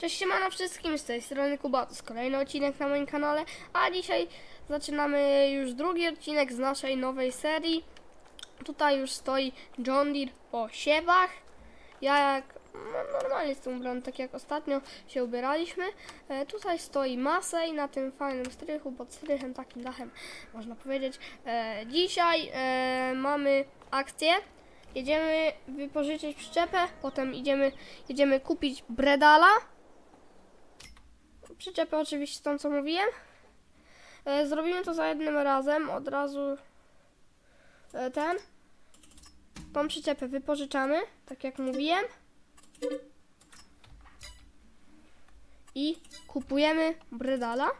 Cześć siemano wszystkim, z tej strony Kuba, to jest kolejny odcinek na moim kanale, a dzisiaj zaczynamy już drugi odcinek z naszej nowej serii. Tutaj już stoi John Deere po siewach. Ja jak no, normalnie jestem ubrany, tak jak ostatnio się ubieraliśmy. E, tutaj stoi Masej na tym fajnym strychu, pod strychem, takim dachem można powiedzieć. E, dzisiaj e, mamy akcję. Jedziemy wypożyczyć przyczepę, potem idziemy, jedziemy kupić Bredala. Przyczepę oczywiście tą co mówiłem. E, zrobimy to za jednym razem, od razu e, ten. Tą przyczepę wypożyczamy, tak jak mówiłem. I kupujemy Bredala.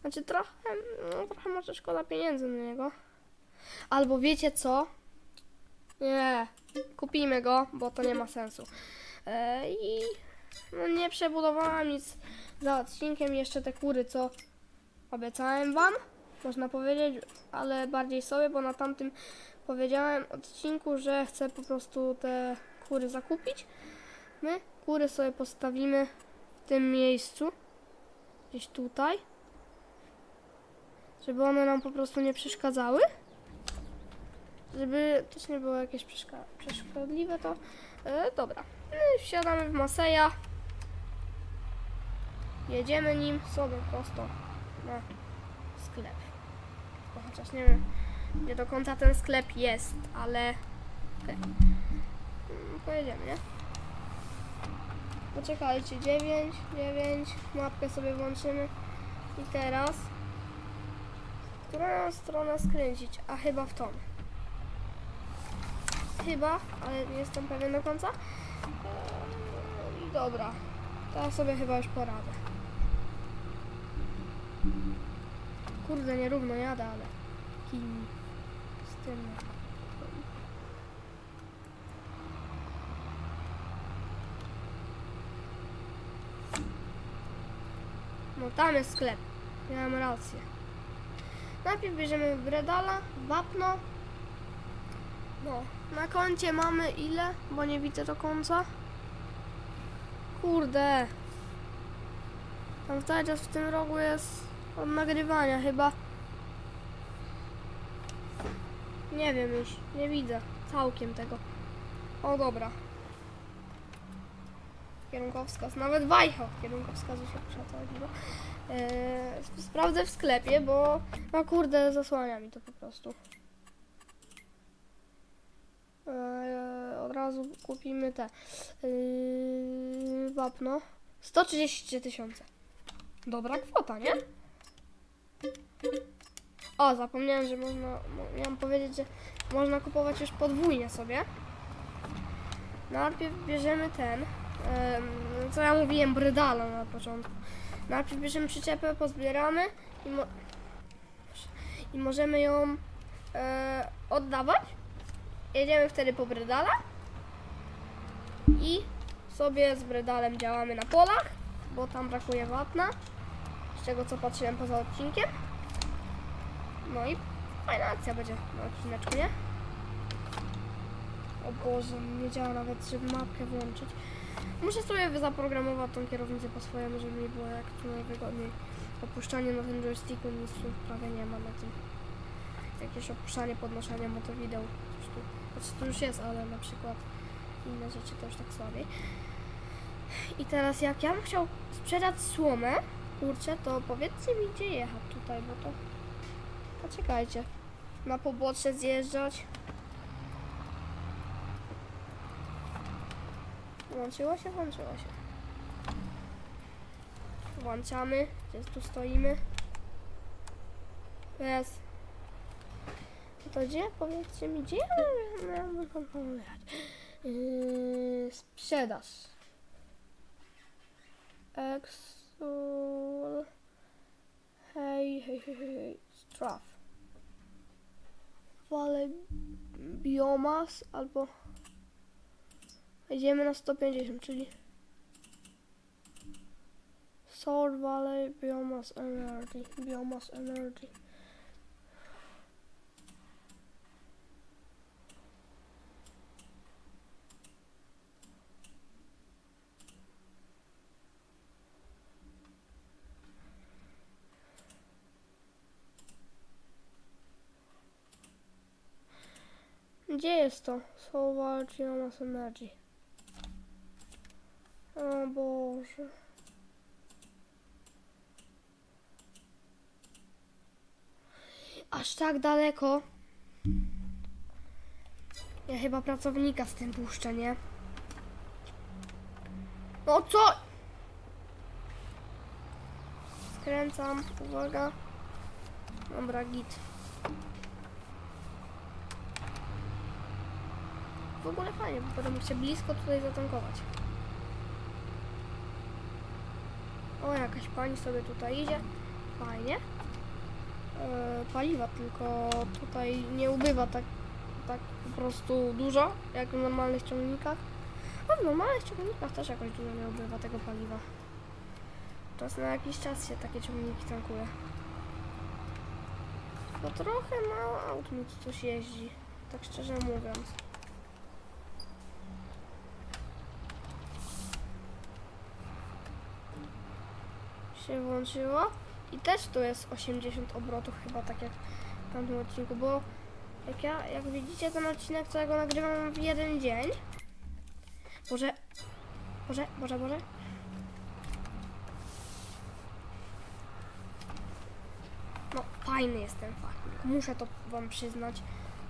Znaczy trochę, no, trochę może szkoda pieniędzy na niego. Albo wiecie co? Nie, kupimy go, bo to nie ma sensu. E, I no, nie przebudowałam nic za odcinkiem. Jeszcze te kury, co obiecałem wam, można powiedzieć, ale bardziej sobie, bo na tamtym powiedziałem odcinku, że chcę po prostu te kury zakupić. My kury sobie postawimy w tym miejscu, gdzieś tutaj, żeby one nam po prostu nie przeszkadzały. Żeby też nie było jakieś przeszkodliwe, to e, dobra. No wsiadamy w Maseja. Jedziemy nim sobie prosto na sklep. Bo chociaż nie wiem, gdzie do końca ten sklep jest, ale okej. Mm, Pojedziemy, nie? Poczekajcie, 9, 9, mapkę sobie włączymy i teraz w którą stronę skręcić? A chyba w tą. Chyba, ale nie jestem pewien do końca. I dobra, teraz sobie chyba już poradzę. Kurde, nierówno jadę, ale kim z tym. No tam jest sklep. Miałem rację. Najpierw bierzemy Bredala, wapno. No, na koncie mamy ile? Bo nie widzę do końca. Kurde. Tam cały czas w tym rogu jest od nagrywania chyba. Nie wiem już, nie widzę całkiem tego. O dobra. Kierunkowskaz, nawet wajcha od kierunkowskazu się przechodziło. Eee, sprawdzę w sklepie, bo no kurde zasłania mi to po prostu. Eee, od razu kupimy te yy, wapno. 133 tysiące. Dobra kwota, nie? O, zapomniałem, że można. mo- Miałam powiedzieć, że można kupować już podwójnie sobie. Najpierw bierzemy ten. co ja mówiłem, brydala na początku. Najpierw bierzemy przyczepę, pozbieramy i, mo- i możemy ją e, oddawać. Jedziemy wtedy po brydala i sobie z brydalem działamy na polach, bo tam brakuje wapna, z tego co patrzyłem poza odcinkiem. No i fajna akcja będzie na odcineczku, nie? O Boże, nie działa nawet, żeby mapkę włączyć. Muszę sobie zaprogramować tą kierownicę po swojemu, żeby mi było jak tu najwygodniej. Opuszczanie na tym joysticku nic tu prawie nie ma na tym. Jakieś opuszczanie, podnoszenie motowideł. Znaczy tu już jest, ale na przykład inne rzeczy to już tak słabiej. I teraz jak ja bym chciał sprzedać słomę, kurczę, to powiedzcie mi gdzie jechać tutaj, bo to... Poczekajcie. Na pobocze zjeżdżać. Włączyło się? Włączyło się. Włączamy. Gdzie tu stoimy? Jest. To gdzie? Powiedzcie mi, gdzie ja miałam kontrolować? Yy, sprzedaż. Exul. Straw. Wale biomas albo Idziemy na 150, czyli Sword Valley Biomass Energy. Biomass Energy. Gdzie jest to? Słowa Mass Energy. O Boże. Aż tak daleko. Ja chyba pracownika z tym puszczę, nie? No co? Skręcam, uwaga. Dobra, git. W ogóle fajnie, bo mógł się blisko tutaj zatankować. O, jakaś pani sobie tutaj idzie. Fajnie. E, paliwa tylko tutaj nie ubywa tak, tak po prostu dużo, jak w normalnych ciągnikach. A w normalnych ciągnikach też jakoś dużo nie ubywa tego paliwa. Czas na jakiś czas się takie ciągniki tankuje. No trochę mało aut mi tu coś jeździ, tak szczerze mówiąc. Się włączyło i też tu jest 80 obrotów chyba tak jak w tamtym odcinku, bo jak ja, jak widzicie ten odcinek, to ja go nagrywam w jeden dzień. Może, może, może, może. No, fajny jest ten farming. Muszę to wam przyznać.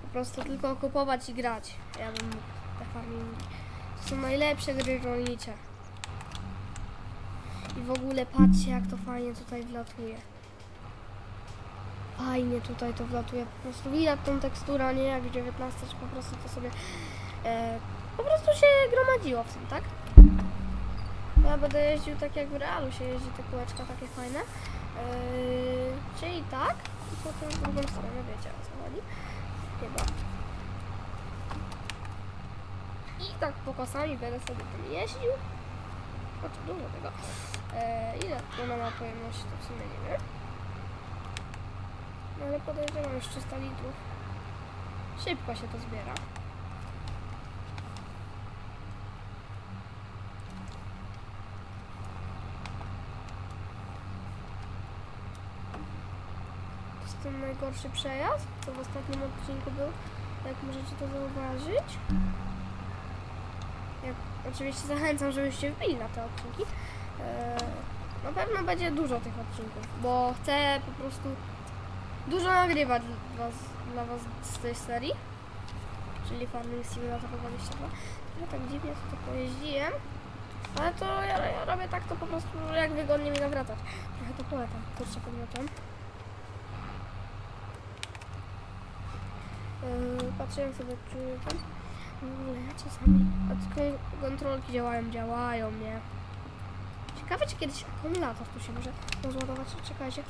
Po prostu tylko kupować i grać. Ja bym mógł te farmingi. To są najlepsze gry rolnicze. I w ogóle patrzcie jak to fajnie tutaj wlatuje. Fajnie tutaj to wlatuje. Po prostu widać tą teksturę, nie jak w 19, czy po prostu to sobie e, po prostu się gromadziło w tym, tak? Ja będę jeździł tak jak w realu się jeździ te kółeczka takie fajne. Yy, czyli tak i potem w drugą stronę wiecie o co chodzi. Chyba. I tak pokosami będę sobie tym jeździł. Znaczy dużo tego. E, ile ona ma pojemności to w sumie nie wiem. No ale podejrzewam już 300 litrów. Szybko się to zbiera. To jest ten najgorszy przejazd, co w ostatnim odcinku był, jak możecie to zauważyć. Oczywiście zachęcam, żebyście wbili na te odcinki. Eee, na pewno będzie dużo tych odcinków, bo chcę po prostu dużo nagrywać dla was, dla was z tej serii. Czyli Farming Simulator 22. Ja tak dziwnie to pojeździłem. Ale to ja, ja robię tak to po prostu jak wygodnie mi nawracać. Trochę to polecam, kurczę podmiotem. Yy, patrzyłem sobie, czy tam ogóle czasami tylko kontrolki działają, działają, nie? Ciekawe, czy kiedyś akumulator tu się może rozładować, czekajcie.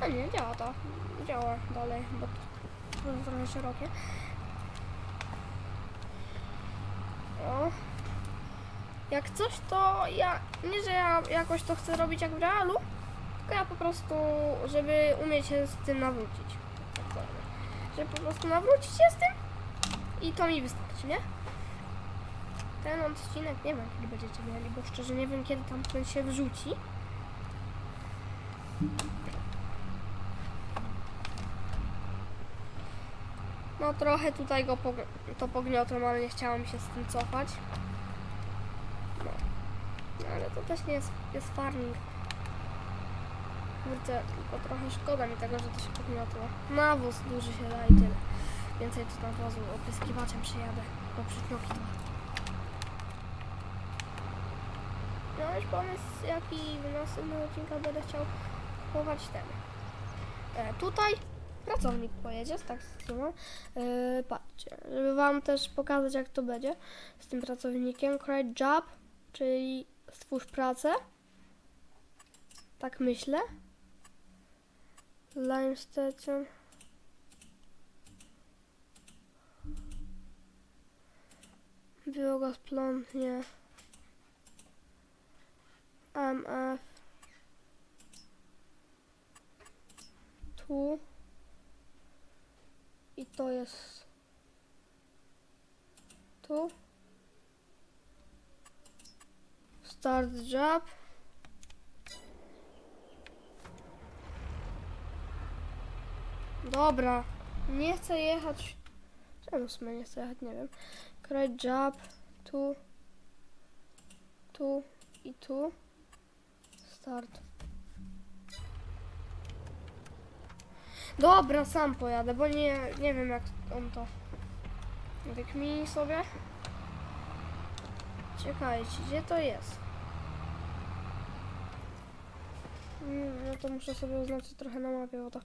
A nie, działa to, działa dalej, bo to jest trochę szerokie. O. Jak coś, to ja, nie, że ja jakoś to chcę robić jak w realu, tylko ja po prostu, żeby umieć się z tym nawrócić. Tak. Żeby po prostu nawrócić się z tym i to mi wystarczy, nie? Ten odcinek nie wiem kiedy będziecie mieli, bo szczerze nie wiem kiedy tam ten się wrzuci. No trochę tutaj go pog to pogniotłem, ale nie chciało mi się z tym cofać. No. ale to też nie jest, jest farming. Kurczę, tylko trochę szkoda mi tego, że to się pogniotło. Nawóz duży się da i tyle. Więcej tu nawozu opryskiwaczem przyjadę, bo przytnoki to. Miałeś pomysł, jaki w następnym odcinku będę chciał kupować ten. E, tutaj pracownik pojedzie z taksymą. E, patrzcie, żeby wam też pokazać jak to będzie z tym pracownikiem. Create job, czyli stwórz pracę. Tak myślę. Lime station. Biogaz plant, nie. MF. Tu. I to jest. Tu. Start job. Dobra. Nie chcę jechać. Czemu w sumie nie chcę jechać, nie wiem. Create job, tu, tu i tu. Start. Dobra, sam pojadę, bo nie, nie wiem jak on to wykmini sobie. Czekajcie, gdzie to jest? No to muszę sobie oznaczyć trochę na mapie, bo to...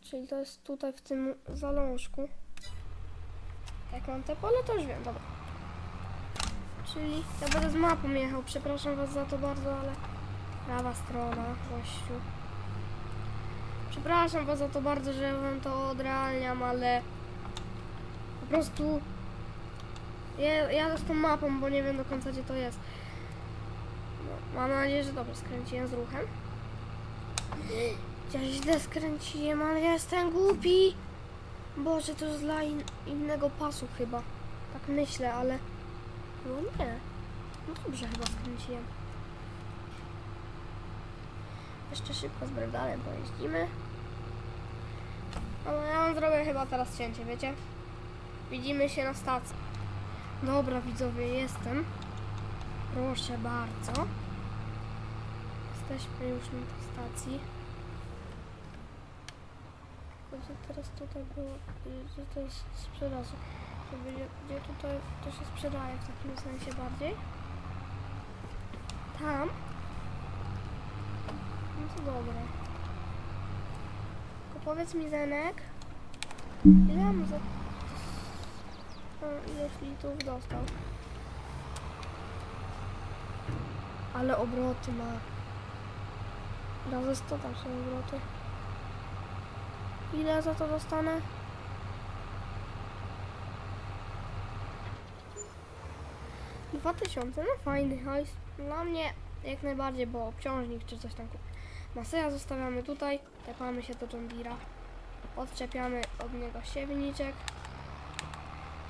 Czyli to jest tutaj w tym zalążku. Jak mam te pole, to już wiem, dobra. Czyli ja będę z mapą jechał, przepraszam was za to bardzo, ale... Prawa strona, gościu. Przepraszam was za to bardzo, że wam to odrealniam, ale... Po prostu... Ja, jadę z tą mapą, bo nie wiem do końca gdzie to jest. No, mam nadzieję, że dobrze skręciłem z ruchem. Ja źle skręciłem, ale ja jestem głupi. Boże, to jest dla in, innego pasu chyba. Tak myślę, ale... No nie. No dobrze chyba skręciłem. Jeszcze szybko z Bredalem pojeździmy. No ja wam zrobię chyba teraz cięcie, wiecie? Widzimy się na stacji. Dobra widzowie, jestem. Proszę bardzo. Jesteśmy już na tej stacji. Gdzie teraz tutaj było, gdzie to jest sprzedaż? Żeby Gdzie, tutaj to się sprzedaje w takim sensie bardziej? Tam? No to dobra. Tylko powiedz mi Zenek, ile ja mu za... Ile litrów dostał? Ale obroty ma. Razy 100 tam są obroty. Ile za to dostanę? Dwa tysiące, no fajny hajs. Dla mnie jak najbardziej, bo obciążnik czy coś tam kupię. Maseja zostawiamy tutaj, tepamy się do John Deere'a. Odczepiamy od niego siewniczek.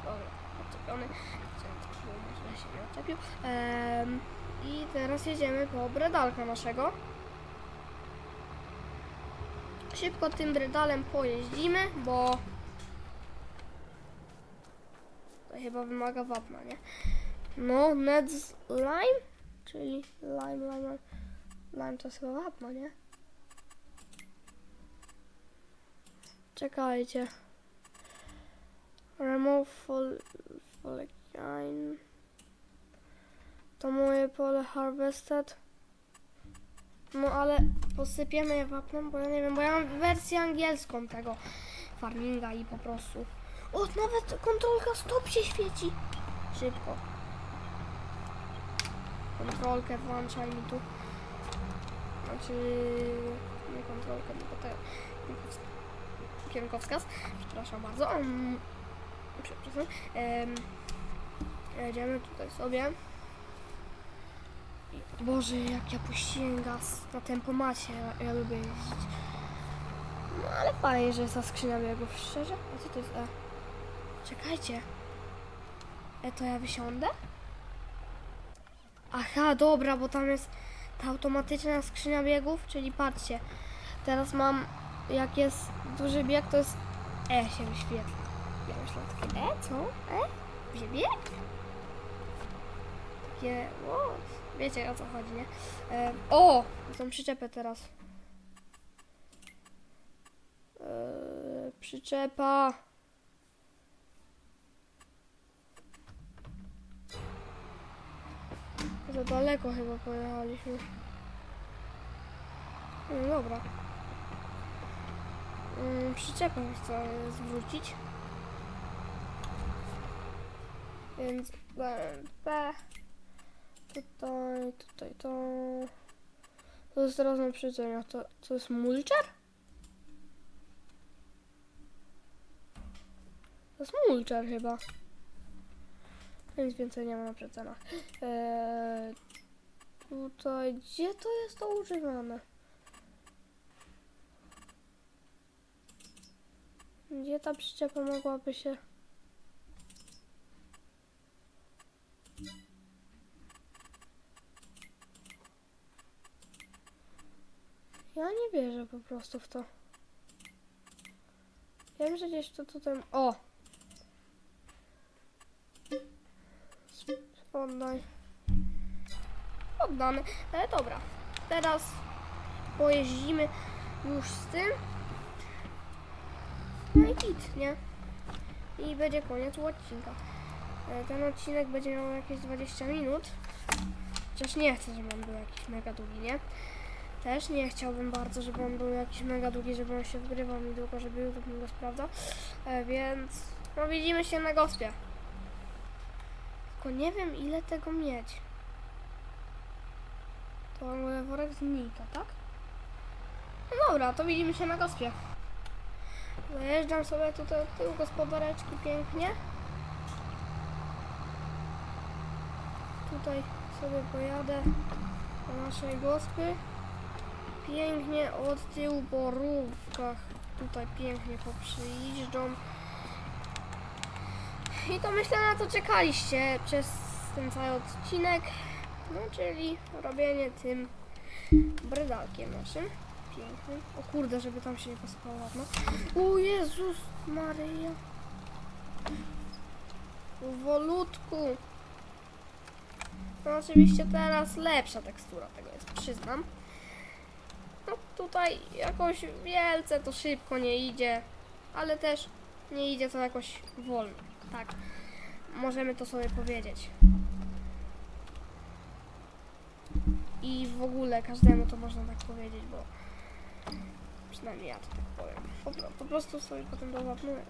Dobra, odczepiony. Może się nie odczepił. Em, I teraz jedziemy po bredalka naszego. Szybko tym bredalem pojeździmy, bo to chyba wymaga wapna, nie? No, Ned's Lime, czyli lime, lime, lime to chyba wapno, nie? Czekajcie. Remove fol folekine. To moje pole harvested. No ale posypiemy je wapnem, bo ja nie wiem, bo ja mam wersję angielską tego farminga i po prostu. O, nawet kontrolka stop się świeci. Szybko. Kontrolkę włączaj mi tu. Znaczy, nie kontrolkę, tylko te kierunkowsk- kierunkowskaz. Przepraszam bardzo. Um, przepraszam. Um, jedziemy tutaj sobie. Boże, jak ja puściłem gaz na tempomacie, ja, ja lubię jeździć. No ale fajnie, że jest ta skrzynia biegów, szczerze. A co to jest E? Czekajcie. E, to ja wysiądę? Aha, dobra, bo tam jest ta automatyczna skrzynia biegów, czyli patrzcie. Teraz mam, jak jest duży bieg, to jest E się wyświetla. Ja myślę takie E, co? E? Gdzie bieg? Takie, o, wiecie o co chodzi, nie? E, o, tą przyczepę teraz. E, przyczepa. Za daleko chyba pojechaliśmy. No dobra. Mm, Przyczepę chcę zwrócić. Więc B, B. Tutaj, tutaj to. To jest teraz na przyczepie. To, to jest mulcher? To jest mulcher chyba. Nic więcej nie ma na przecenach. Eee, tutaj, gdzie to jest to używane? Gdzie ta przyczepa mogłaby się... Ja nie wierzę po prostu w to. Myślę, że gdzieś to tutaj... O! Oddaj. Ale dobra. Teraz pojeździmy już z tym. No i git, nie? I będzie koniec odcinka. E, Ten odcinek będzie miał jakieś 20 minut. Chociaż nie chcę, żeby on był jakiś mega długi, nie? Też nie chciałbym bardzo, żeby on był jakiś mega długi, żeby on się wgrywał mi długo, żeby YouTube mi go sprawdzał. E, więc no widzimy się na gospie. Tylko nie wiem ile tego mieć. To worek znika, tak? No dobra, to widzimy się na gospie. Zajeżdżam sobie tutaj od tyłu gospodareczki pięknie. Tutaj sobie pojadę do naszej gospy. Pięknie od tyłu po rówkach. Tutaj pięknie poprzyjeżdżą. I to myślę na to czekaliście przez ten cały odcinek. No czyli robienie tym brydalkiem naszym. Pięknym. O kurde, żeby tam się nie posypało ładno. O Jezus Maryja. Powolutku. No oczywiście teraz lepsza tekstura tego jest, przyznam. No tutaj jakoś wielce to szybko nie idzie, ale też nie idzie to jakoś wolno. Tak, możemy to sobie powiedzieć. I w ogóle każdemu to można tak powiedzieć, bo przynajmniej ja to tak powiem. Po, po prostu sobie potem dowapnuję.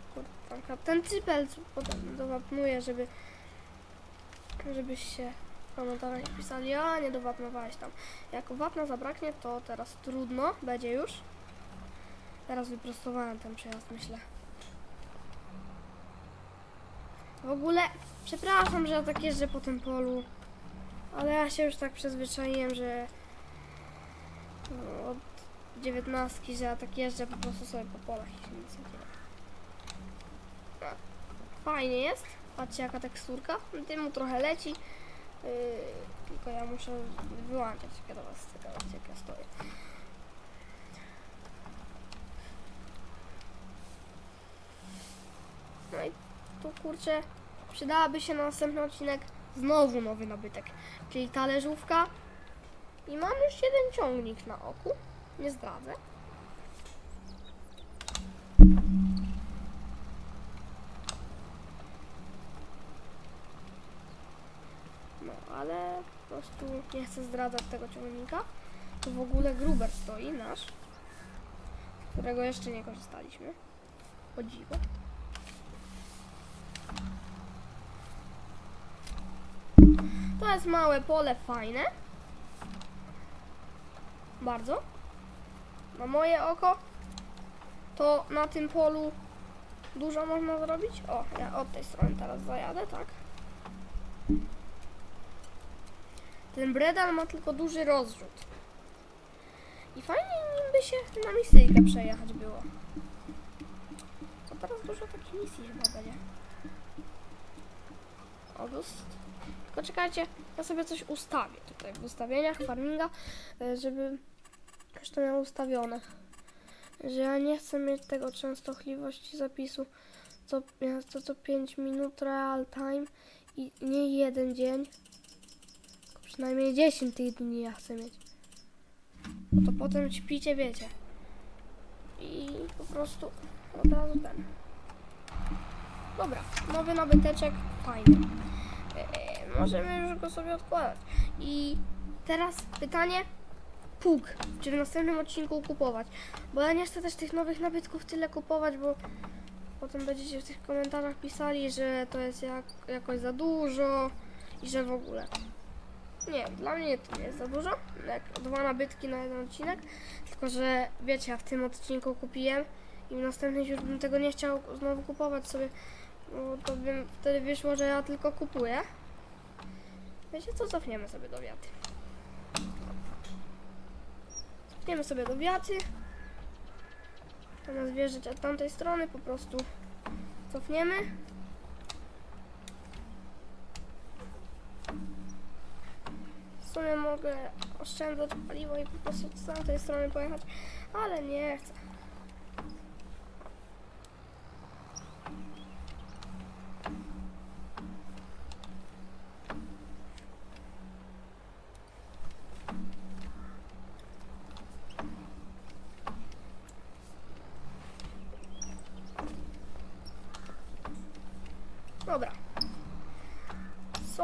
Ten cypel potem dowapnuję, żeby żebyście w komentarzach pisali, a nie dowapnowałeś tam. Jak wapna zabraknie, to teraz trudno, będzie już. Teraz wyprostowałem ten przejazd, myślę. W ogóle, przepraszam, że ja tak jeżdżę po tym polu, ale ja się już tak przyzwyczaiłem, że od dziewiętnastki, że ja tak jeżdżę po prostu sobie po polach i się nic nie dzieje. No, Fajnie jest. Patrzcie jaka teksturka. Dymu trochę leci. Yy, tylko ja muszę wyłączać, do was czekać, jak ja stoję. No tu kurczę, przydałaby się na następny odcinek znowu nowy nabytek, czyli talerzówka. I mam już jeden ciągnik na oku, nie zdradzę. No, ale po prostu nie chcę zdradzać tego ciągnika. Tu w ogóle Gruber stoi, nasz, którego jeszcze nie korzystaliśmy. O dziwo. To jest małe pole, fajne. Bardzo. Na moje oko to na tym polu dużo można zrobić. O, ja od tej strony teraz zajadę, tak? Ten bredal ma tylko duży rozrzut. I fajnie nim by się na misyjkę przejechać było. To teraz dużo takich misji chyba będzie. August. Tylko czekajcie, ja sobie coś ustawię tutaj w ustawieniach farminga, e, żeby już to miało ustawione. Że ja nie chcę mieć tego częstotliwości zapisu co, co, co 5 minut real time i nie jeden dzień, tylko przynajmniej 10 tych dni ja chcę mieć. Bo to potem śpicie, wiecie. I po prostu od razu ten. Dobra, nowy nabyteczek, fajny. Możemy już go sobie odkładać. I teraz pytanie, pług, czy w następnym odcinku kupować. Bo ja nie chcę też tych nowych nabytków tyle kupować, bo potem będziecie w tych komentarzach pisali, że to jest jak, jakoś za dużo i że w ogóle. Nie, dla mnie to nie jest za dużo, jak dwa nabytki na jeden odcinek, tylko że wiecie, ja w tym odcinku kupiłem i w następnym już bym tego nie chciał znowu kupować sobie, bo to bym wtedy wyszło, że ja tylko kupuję. Wiecie co, cofniemy sobie do wiaty. Cofniemy sobie do wiaty. Zamiast wjeżdżać od tamtej strony, po prostu cofniemy. W sumie mogę oszczędzać paliwo i po prostu z tamtej strony pojechać, ale nie chcę. Dobra.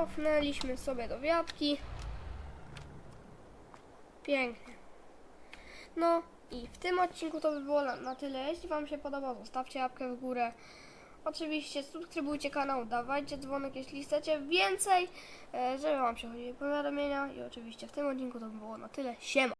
Cofnęliśmy sobie do wiatki. Pięknie. No i w tym odcinku to by było na, tyle. Jeśli Wam się podoba, zostawcie łapkę w górę. Oczywiście subskrybujcie kanał, dawajcie dzwonek, jeśli chcecie więcej, e, żeby Wam przychodziły powiadomienia. I oczywiście w tym odcinku to by było na tyle. Siema!